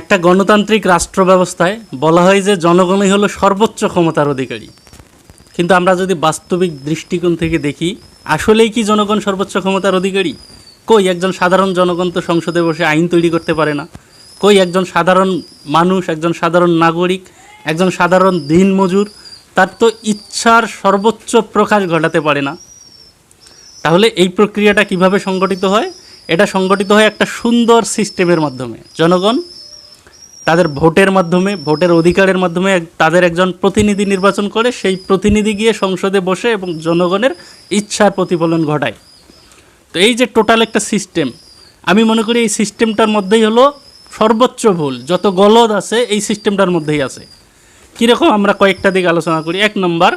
একটা গণতান্ত্রিক রাষ্ট্র ব্যবস্থায় বলা হয় যে জনগণই হলো সর্বোচ্চ ক্ষমতার অধিকারী। কিন্তু আমরা যদি বাস্তবিক দৃষ্টিকোণ থেকে দেখি, আসলেই কি জনগণ সর্বোচ্চ ক্ষমতার অধিকারী? কই একজন সাধারণ জনগণ তো সংসদে বসে আইন তৈরি করতে পারে না? কই একজন সাধারণ মানুষ, একজন সাধারণ নাগরিক, একজন সাধারণ দিনমজুর তার তো ইচ্ছার সর্বোচ্চ প্রকাশ ঘটাতে পারে না? তাহলে এই প্রক্রিয়াটা কীভাবে সংগঠিত হয়? এটা সংগঠিত হয় একটা সুন্দর সিস্টেমের মাধ্যমে। জনগণ তাদের ভোটের মাধ্যমে, ভোটের অধিকারের মাধ্যমে তাদের একজন প্রতিনিধি নির্বাচন করে, সেই প্রতিনিধি গিয়ে সংসদে বসে এবং জনগণের ইচ্ছার প্রতিফলন ঘটায়। তো এই যে টোটাল একটা সিস্টেম, আমি মনে করি এই সিস্টেমটার মধ্যেই হলো সর্বোচ্চ ভুল। যত গলদ আছে, এই সিস্টেমটার মধ্যেই আছে। কীরকম আমরা কয়েকটা দিক আলোচনা করি। এক নম্বর,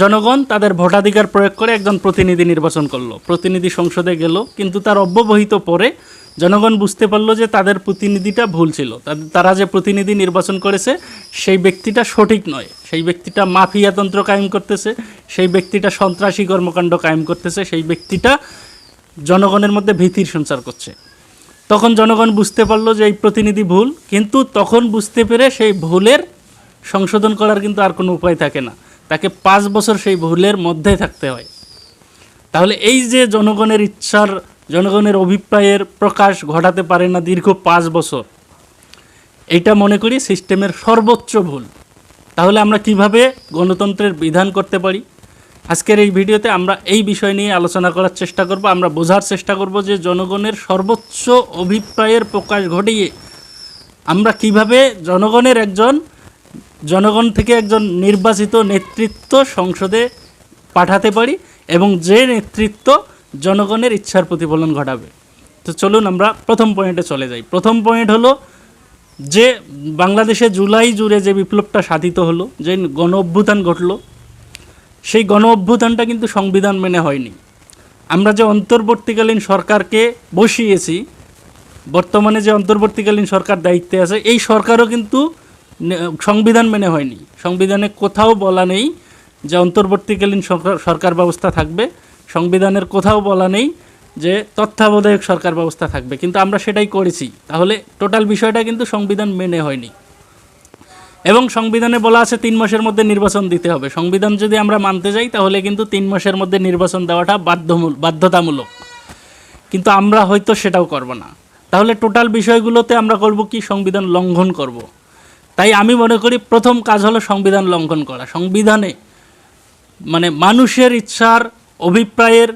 জনগণ তাদের ভোটাধিকার প্রয়োগ করে একজন প্রতিনিধি নির্বাচন করল। প্রতিনিধি সংসদে গেল, কিন্তু তার অব্যবহিত পরে জনগণ বুঝতে পারল যে তাদের প্রতিনিধিটা ভুল ছিল। তারা যে প্রতিনিধি নির্বাচন করেছে, সেই ব্যক্তিটা সঠিক নয়। সেই ব্যক্তিটা মাফিয়াতন্ত্র কায়েম করতেছে, সেই ব্যক্তিটা সন্ত্রাসী কর্মকাণ্ড কায়েম করতেছে, সেই ব্যক্তিটা জনগণের মধ্যে ভীতির সঞ্চার করছে। তখন জনগণ বুঝতে পারল যে এই প্রতিনিধি ভুল, কিন্তু তখন বুঝতে পেরে সেই ভুলের সংশোধন করার কিন্তু আর কোনো উপায় থাকে না। তাকে পাঁচ বছর সেই ভুলের মধ্যে থাকতে হয়। তাহলে এই যে জনগণের ইচ্ছার জনগণের অভিপ্রায়ের প্রকাশ ঘটাতে পারে না দীর্ঘ পাঁচ বছর। এটা মনে করি সিস্টেমের সর্বোচ্চ ভুল। তাহলে আমরা কীভাবে গণতন্ত্রের বিধান করতে পারি? আজকের এই ভিডিওতে আমরা এই বিষয় নিয়ে আলোচনা করার চেষ্টা করব। আমরা বোঝার চেষ্টা করব যে জনগণের সর্বোচ্চ অভিপ্রায়ের প্রকাশ ঘটিয়ে আমরা কীভাবে জনগণের একজন, জনগণ থেকে একজন নির্বাচিত নেতৃত্ব সংসদে পাঠাতে পারি এবং যে নেতৃত্ব জনগণের ইচ্ছার প্রতিফলন ঘটাবে। তো চলুন আমরা প্রথম পয়েন্টে চলে যাই। প্রথম পয়েন্ট হলো যে বাংলাদেশে জুলাই জুড়ে যে বিপ্লবটা সাধিত হলো, যে গণ অভ্যুত্থান ঘটলো, সেই গণ অভ্যুত্থানটা কিন্তু সংবিধান মেনে হয়নি। আমরা যে অন্তর্বর্তীকালীন সরকারকে বসিয়েছি, বর্তমানে যে অন্তর্বর্তীকালীন সরকার দায়িত্বে আছে, এই সরকারও কিন্তু সংবিধান মেনে হয়নি। সংবিধানে কোথাও বলা নেই যে অন্তর্বর্তীকালীন সরকার ব্যবস্থা থাকবে। সংবিধানের কোথাও বলা নেই যে তত্ত্বাবধায়ক সরকার ব্যবস্থা থাকবে, কিন্তু আমরা সেটাই করেছি। তাহলে টোটাল বিষয়টা কিন্তু সংবিধান মেনে হয়নি। এবং সংবিধানে বলা আছে তিন মাসের মধ্যে নির্বাচন দিতে হবে। সংবিধান যদি আমরা মানতে যাই, তাহলে কিন্তু তিন মাসের মধ্যে নির্বাচন দেওয়াটা বাধ্যমূল বাধ্যতামূলক। কিন্তু আমরা হয়তো সেটাও করব না। তাহলে টোটাল বিষয়গুলোতে আমরা করব কি? সংবিধান লঙ্ঘন করব। তাই আমি মনে করি প্রথম কাজ হলো সংবিধান লঙ্ঘন করা। সংবিধানে মানে মানুষের ইচ্ছার অভিপ্রায়ের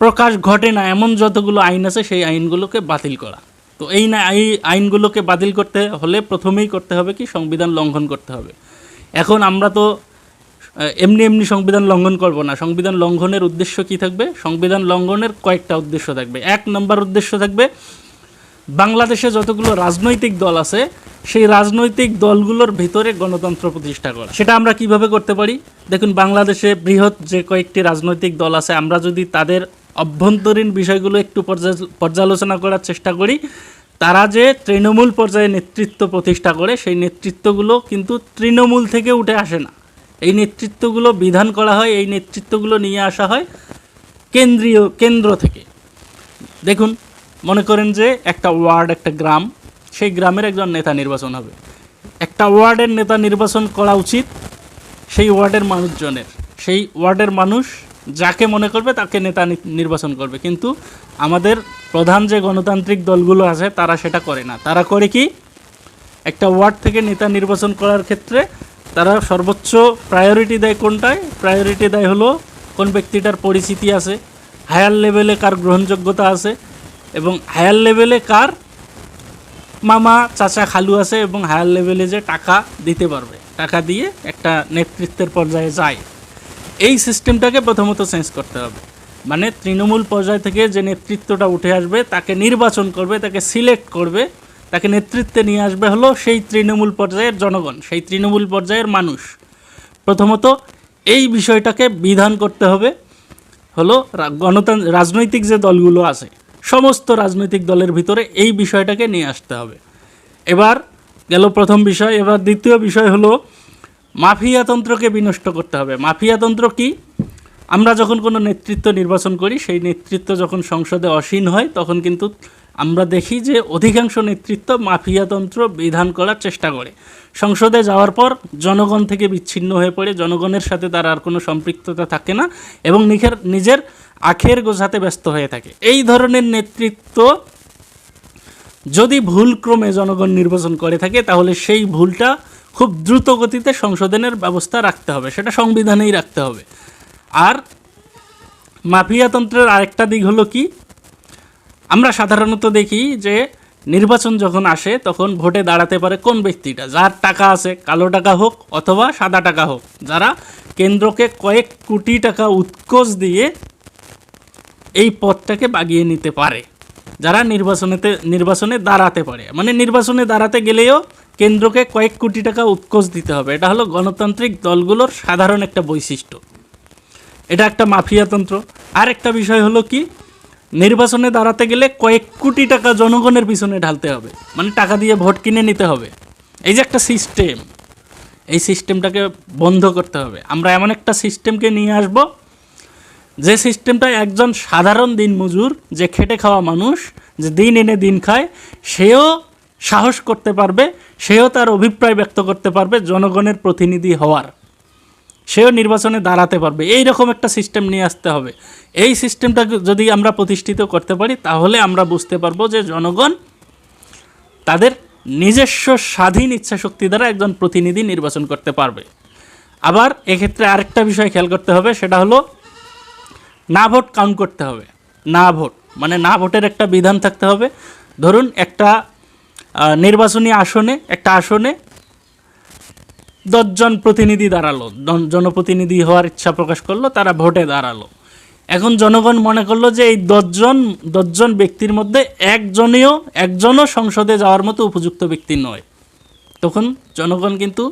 প্রকাশ ঘটে না, এমন যতগুলো আইন আছে সেই আইনগুলোকে বাতিল করা। তো এই না, এই আইনগুলোকে বাতিল করতে হলে প্রথমেই করতে হবে কি, সংবিধান লঙ্ঘন করতে হবে। এখন আমরা তো এমনি এমনি সংবিধান লঙ্ঘন করব না। সংবিধান লঙ্ঘনের উদ্দেশ্য কি থাকবে? সংবিধান লঙ্ঘনের কয়েকটা উদ্দেশ্য থাকবে। এক নম্বর উদ্দেশ্য থাকবে বাংলাদেশে যতগুলো রাজনৈতিক দল আছে, সেই রাজনৈতিক দলগুলোর ভিতরে গণতন্ত্র প্রতিষ্ঠা করা। সেটা আমরা কীভাবে করতে পারি? দেখুন, বাংলাদেশে বৃহৎ যে কয়েকটি রাজনৈতিক দল আছে, আমরা যদি তাদের অভ্যন্তরীণ বিষয়গুলো একটু পর্যা- পর্যালোচনা করার চেষ্টা করি, তারা যে তৃণমূল পর্যায়ে নেতৃত্ব প্রতিষ্ঠা করে, সেই নেতৃত্বগুলো কিন্তু তৃণমূল থেকে উঠে আসে না। এই নেতৃত্বগুলো বিধান করা হয়, এই নেতৃত্বগুলো নিয়ে আসা হয় কেন্দ্রীয়, কেন্দ্র থেকে। দেখুন মনে করেন যে একটা ওয়ার্ড, একটা গ্রাম, সেই গ্রামের একজন নেতা নির্বাচন হবে। একটা ওয়ার্ডের নেতা নির্বাচন করা উচিত সেই ওয়ার্ডের মানুষজনের। সেই ওয়ার্ডের মানুষ যাকে মনে করবে তাকে নেতা নির্বাচন করবে। কিন্তু আমাদের প্রধান যে গণতান্ত্রিক দলগুলো আছে, তারা সেটা করে না। তারা করে কি? একটা ওয়ার্ড থেকে নেতা নির্বাচন করার ক্ষেত্রে তারা সর্বোচ্চ প্রায়োরিটি দেয় কোনটায়? প্রায়োরিটি দেয় হলো কোন ব্যক্তিটার পরিচিতি আছে হায়ার লেভেলে কার গ্রহণযোগ্যতা আছে এবং হায়ার লেভেলে কার? মামা, চাচা, খালু আছে এবং হায়ার লেভেলে যে টাকা দিতে পারবে, টাকা দিয়ে একটা নেতৃত্বের পর্যায়ে যায়। এই সিস্টেমটাকে প্রথমত চেঞ্জ করতে হবে। মানে তৃণমূল পর্যায় থেকে যে নেতৃত্বটা উঠে আসবে, তাকে নির্বাচন করবে, তাকে সিলেক্ট করবে, তাকে নেতৃত্বে নিয়ে আসবে হলো সেই তৃণমূল পর্যায়ের জনগণ, সেই তৃণমূল পর্যায়ের মানুষ। প্রথমত এই বিষয়টাকে বিধান করতে হবে। হলো গণতন্ত্র রাজনৈতিক যে দলগুলো আছে সমস্ত রাজনৈতিক দলের ভিতরে এই বিষয়টাকে নিয়ে আসতে হবে। এবার গেল প্রথম বিষয়, এবার দ্বিতীয় বিষয় হলো মাফিয়াতন্ত্রকে বিনষ্ট করতে হবে। মাফিয়াতন্ত্র কি? আমরা যখন কোনো নেতৃত্ব নির্বাচন করি, সেই নেতৃত্ব যখন সংসদে অসীন হয়, তখন কিন্তু আমরা দেখি যে অধিকাংশ নেতৃত্ব মাফিয়াতন্ত্র বিধান করার চেষ্টা করে। সংসদে যাওয়ার পর জনগণ থেকে বিচ্ছিন্ন হয়ে পড়ে, জনগণের সাথে তার আর কোনো সম্পৃক্ততা থাকে না এবং নিজের নিজের আখের গোছাতে ব্যস্ত হয়ে থাকে। এই ধরনের নেতৃত্ব যদি ভুলক্রমে জনগণ নির্বাচন করে থাকে, তাহলে সেই ভুলটা খুব দ্রুত গতিতে সংশোধনের ব্যবস্থা রাখতে হবে। সেটা সংবিধানেই রাখতে হবে। আর মাফিয়াতন্ত্রের আরেকটা দিক হলো কি? আমরা সাধারণত দেখি যে নির্বাচন যখন আসে, তখন ভোটে দাঁড়াতে পারে কোন ব্যক্তিটা? যার টাকা আছে, কালো টাকা হোক অথবা সাদা টাকা হোক। যারা কেন্দ্রকে কয়েক কোটি টাকা উৎকোচ দিয়ে এই পথটাকে বাগিয়ে নিতে পারে। যারা নির্বাচনেতে নির্বাচনে দাঁড়াতে পারে। মানে নির্বাচনে দাঁড়াতে গেলেও কেন্দ্রকে কয়েক কোটি টাকা উৎকোচ দিতে হবে। এটা হলো গণতান্ত্রিক দলগুলোর সাধারণ একটা বৈশিষ্ট্য। এটা একটা মাফিয়াতন্ত্র আর একটা বিষয় হলো কি নির্বাচনে দাঁড়াতে গেলে কয়েক কোটি টাকা জনগণের পিছনে ঢালতে হবে। মানে টাকা দিয়ে ভোট কিনে নিতে হবে। এই যে একটা সিস্টেম, এই সিস্টেমটাকে বন্ধ করতে হবে। আমরা এমন একটা সিস্টেমকে নিয়ে আসব যে সিস্টেমটা একজন সাধারণ দিনমজুর, যে খেটে খাওয়া মানুষ, যে দিন এনে দিন খায়, সেও সাহস করতে পারবে, সেও তার অভিপ্রায় ব্যক্ত করতে পারবে, জনগণের প্রতিনিধি হওয়ার। সেও নির্বাচনে দাঁড়াতে পারবে। এই রকম একটা সিস্টেম নিয়ে আসতে হবে। এই সিস্টেমটা যদি আমরা প্রতিষ্ঠিত করতে পারি, তাহলে আমরা বুঝতে পারব যে জনগণ তাদের নিজস্ব স্বাধীন ইচ্ছা শক্তি দ্বারা একজন প্রতিনিধি নির্বাচন করতে পারবে। আবার এক্ষেত্রে আরেকটা বিষয় খেয়াল করতে হবে, সেটা হলো না ভোট কাউন্ট করতে হবে। না ভোট মানে না ভোটের একটা বিধান থাকতে হবে। ধরুন একটা নির্বাচনী আসনে, একটা আসনে দশজন প্রতিনিধি দাঁড়াল জনপ্রতিনিধি হওয়ার ইচ্ছা প্রকাশ করল, তারা ভোটে দাঁড়াল। এখন জনগণ মনে করল যে এই দশজন দশজন ব্যক্তির মধ্যে একজনেও, একজনও সংসদে যাওয়ার মতো উপযুক্ত ব্যক্তি নয়। তখন জনগণ কিন্তু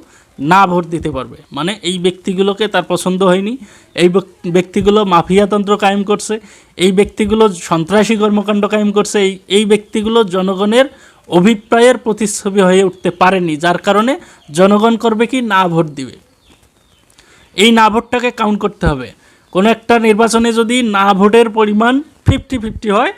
না ভোট দিতে পারবে। মানে এই ব্যক্তিগুলোকে তার পছন্দ হয়নি, এই ব্যক- ব্যক্তিগুলো মাফিয়াতন্ত্র কায়েম করছে, এই ব্যক্তিগুলো সন্ত্রাসী কর্মকাণ্ড কায়েম করছে, এই এই ব্যক্তিগুলো জনগণের অভিপ্রায়ের প্রতিচ্ছবি হয়ে উঠতে পারেনি, যার কারণে জনগণ করবে কি না ভোট দিবে। এই না ভোটটাকে কাউন্ট করতে হবে। কোনো একটা নির্বাচনে যদি না ভোটের পরিমাণ ফিফটি ফিফটি হয়,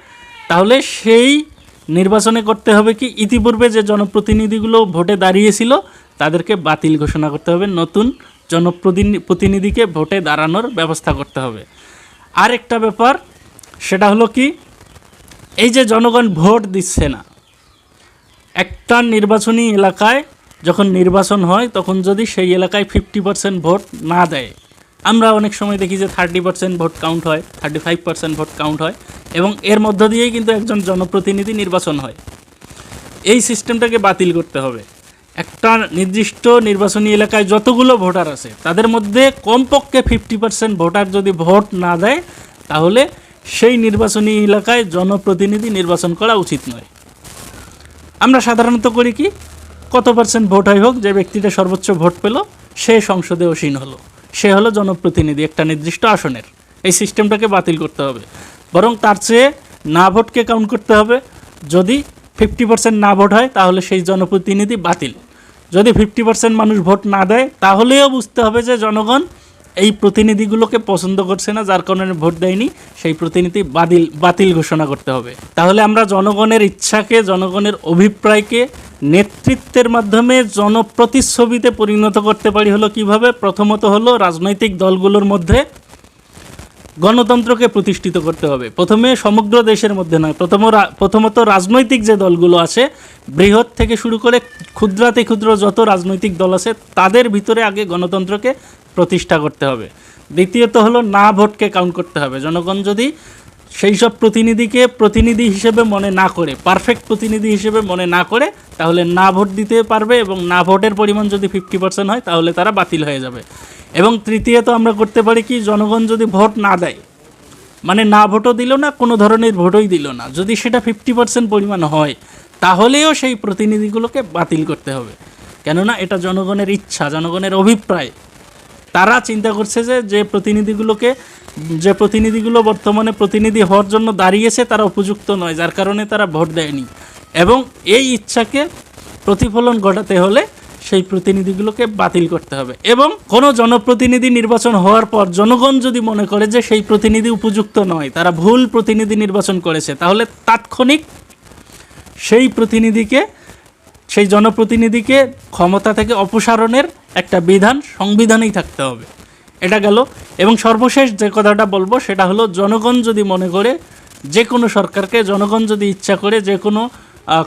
তাহলে সেই নির্বাচনে করতে হবে কি, ইতিপূর্বে যে জনপ্রতিনিধিগুলো ভোটে দাঁড়িয়েছিল তাদেরকে বাতিল ঘোষণা করতে হবে। নতুন জনপ্রতিনি প্রতিনিধিকে ভোটে দাঁড়ানোর ব্যবস্থা করতে হবে। আর একটা ব্যাপার, সেটা হলো কি, এই যে জনগণ ভোট দিচ্ছে না, একটা নির্বাচনী এলাকায় যখন নির্বাচন হয়, তখন যদি সেই এলাকায় ফিফটি পার্সেন্ট ভোট না দেয়, আমরা অনেক সময় দেখি যে থার্টি পার্সেন্ট ভোট কাউন্ট হয় thirty five percent vote count হয়, এবং এর মধ্য দিয়েই কিন্তু একজন জনপ্রতিনিধি নির্বাচন হয়। এই সিস্টেমটাকে বাতিল করতে হবে। একটা নির্দিষ্ট নির্বাচনী এলাকায় যতগুলো ভোটার আছে, তাদের মধ্যে কমপক্ষে ফিফটি পার্সেন্ট ভোটার যদি ভোট না দেয়, তাহলে সেই নির্বাচনী এলাকায় জনপ্রতিনিধি নির্বাচন করা উচিত নয়। আমরা সাধারণত করি কি, কত পার্সেন্ট ভোট হয় হোক, যে ব্যক্তিটা সর্বোচ্চ ভোট পেল, সে সংসদে অসীন হলো। সে হলো জনপ্রতিনিধি, একটা নির্দিষ্ট আসনের। এই সিস্টেমটাকে বাতিল করতে হবে। বরং তার চেয়ে না ভোটকে কাউন্ট করতে হবে। যদি ফিফটি পার্সেন্ট না ভোট হয়, তাহলে সেই জনপ্রতিনিধি বাতিল। যদি ফিফটি পার্সেন্ট মানুষ ভোট না দেয়, তাহলেও বুঝতে হবে যে জনগণ এই প্রতিনিধিগুলোকে পছন্দ করছে না, যার কারণে ভোট দেয়নি, সেই প্রতিনিধি বাতিল বাতিল ঘোষণা করতে হবে। তাহলে আমরা জনগণের ইচ্ছাকে, জনগণের অভিপ্রায়কে নেতৃত্বের মাধ্যমে জনপ্রতিচ্ছবিতে পরিণত করতে পারি হলো কীভাবে? প্রথমত হলো রাজনৈতিক দলগুলোর মধ্যে গণতন্ত্রকে প্রতিষ্ঠিত করতে হবে। প্রথমে সমগ্র দেশের মধ্যে নয়, প্রথম প্রথমত রাজনৈতিক যে দলগুলো আছে, বৃহৎ থেকে শুরু করে ক্ষুদ্রাতি ক্ষুদ্র যত রাজনৈতিক দল আছে, তাদের ভিতরে আগে গণতন্ত্রকে প্রতিষ্ঠা করতে হবে। দ্বিতীয়ত হলো না ভোটকে কাউন্ট করতে হবে। জনগণ যদি সেই সব প্রতিনিধিকে প্রতিনিধি হিসেবে মনে না করে পারফেক্ট প্রতিনিধি হিসেবে মনে না করে, তাহলে না ভোট দিতে পারবে এবং না ভোটের পরিমাণ যদি ফিফটি পার্সেন্ট হয়, তাহলে তারা বাতিল হয়ে যাবে। এবং তৃতীয়ত আমরা করতে পারি কি, জনগণ যদি ভোট না দেয় মানে না ভোটও দিল না, কোনো ধরনের ভোটই দিল না, যদি সেটা ফিফটি পার্সেন্ট পরিমাণ হয়, তাহলেও সেই প্রতিনিধিগুলোকে বাতিল করতে হবে। কেননা এটা জনগণের ইচ্ছা, জনগণের অভিপ্রায়। তারা চিন্তা করছে যে যে প্রতিনিধিগুলোকে, যে প্রতিনিধিগুলো বর্তমানে প্রতিনিধি হওয়ার জন্য দাঁড়িয়েছে, তারা উপযুক্ত নয়, যার কারণে তারা ভোট দেয়নি। এবং এই ইচ্ছাকে প্রতিফলন ঘটাতে হলে সেই প্রতিনিধিগুলোকে বাতিল করতে হবে। এবং কোনো জনপ্রতিনিধি নির্বাচন হওয়ার পর জনগণ যদি মনে করে যে সেই প্রতিনিধি উপযুক্ত নয়, তারা ভুল প্রতিনিধি নির্বাচন করেছে, তাহলে তাৎক্ষণিক সেই প্রতিনিধিকে, সেই জনপ্রতিনিধিকে ক্ষমতা থেকে অপসারণের একটা বিধান, সংবিধানেই থাকতে হবে। এটা গেল। এবং সর্বশেষ যে কথাটা বলব, সেটা হলো জনগণ যদি মনে করে যে কোনো সরকারকে, জনগণ যদি ইচ্ছা করে যে কোনো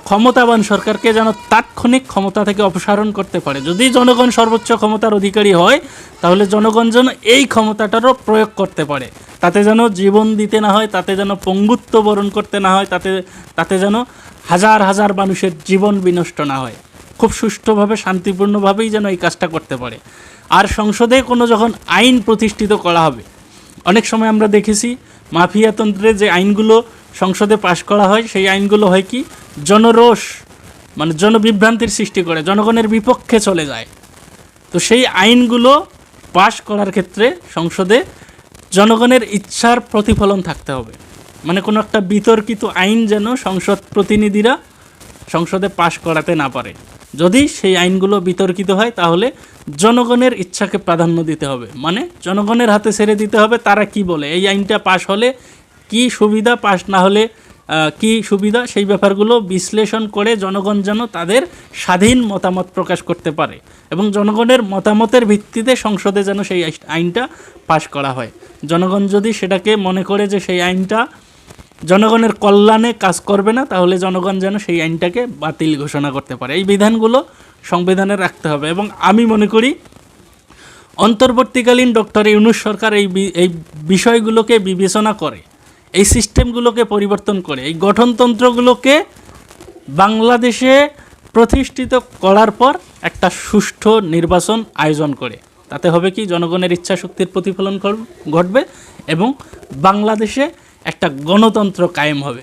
ক্ষমতাবান সরকারকে যেন তাৎক্ষণিক ক্ষমতা থেকে অপসারণ করতে পারে। যদি জনগণ সর্বোচ্চ ক্ষমতার অধিকারী হয়, তাহলে জনগণ যেন এই ক্ষমতাটারও প্রয়োগ করতে পারে। তাতে যেন জীবন দিতে না হয়, তাতে যেন পঙ্গুত্ব বরণ করতে না হয়, তাতে তাতে যেন হাজার হাজার মানুষের জীবন বিনষ্ট না হয়। খুব সুষ্ঠুভাবে, শান্তিপূর্ণভাবেই যেন এই কাজটা করতে পারে। আর সংসদে কোনো যখন আইন প্রতিষ্ঠিত করা হবে, অনেক সময় আমরা দেখেছি, মাফিয়াতন্ত্রে যে আইনগুলো সংসদে পাশ করা হয়, সেই আইনগুলো হয় কি? জনরোষ মানে জনবিভ্রান্তির সৃষ্টি করে, জনগণের বিপক্ষে চলে যায়। তো সেই আইনগুলো পাশ করার ক্ষেত্রে সংসদে জনগণের ইচ্ছার প্রতিফলন থাকতে হবে। মানে কোনো একটা বিতর্কিত আইন যেন সংসদ প্রতিনিধিরা সংসদে পাশ করাতে না পারে। যদি সেই আইনগুলো বিতর্কিত হয়, তাহলে জনগণের ইচ্ছাকে প্রাধান্য দিতে হবে। মানে জনগণের হাতে ছেড়ে দিতে হবে, তারা কি বলে? এই আইনটা পাশ হলে কি সুবিধা পাশ না হলে কি সুবিধা? সেই ব্যাপারগুলো বিশ্লেষণ করে জনগণ যেন তাদের স্বাধীন মতামত প্রকাশ করতে পারে এবং জনগণের মতামতের ভিত্তিতে সংসদে যেন সেই আইনটা পাশ করা হয়। জনগণ যদি সেটাকে মনে করে যে সেই আইনটা জনগণের কল্যাণে কাজ করবে না, তাহলে জনগণ যেন সেই আইনটাকে বাতিল ঘোষণা করতে পারে। এই বিধানগুলো সংবিধানে রাখতে হবে এবং আমি মনে করি অন্তর্বর্তীকালীন ডক্টর ইউনুস সরকার এই এই বিষয়গুলোকে বিবেচনা করে এই সিস্টেমগুলোকে পরিবর্তন করে, এই গঠনতন্ত্রগুলোকে বাংলাদেশে প্রতিষ্ঠিত করার পর একটা সুষ্ঠু নির্বাচন আয়োজন করে। তাতে হবে কি, জনগণের ইচ্ছা শক্তির প্রতিফলন ঘটবে এবং বাংলাদেশে একটা গণতন্ত্র কায়েম হবে।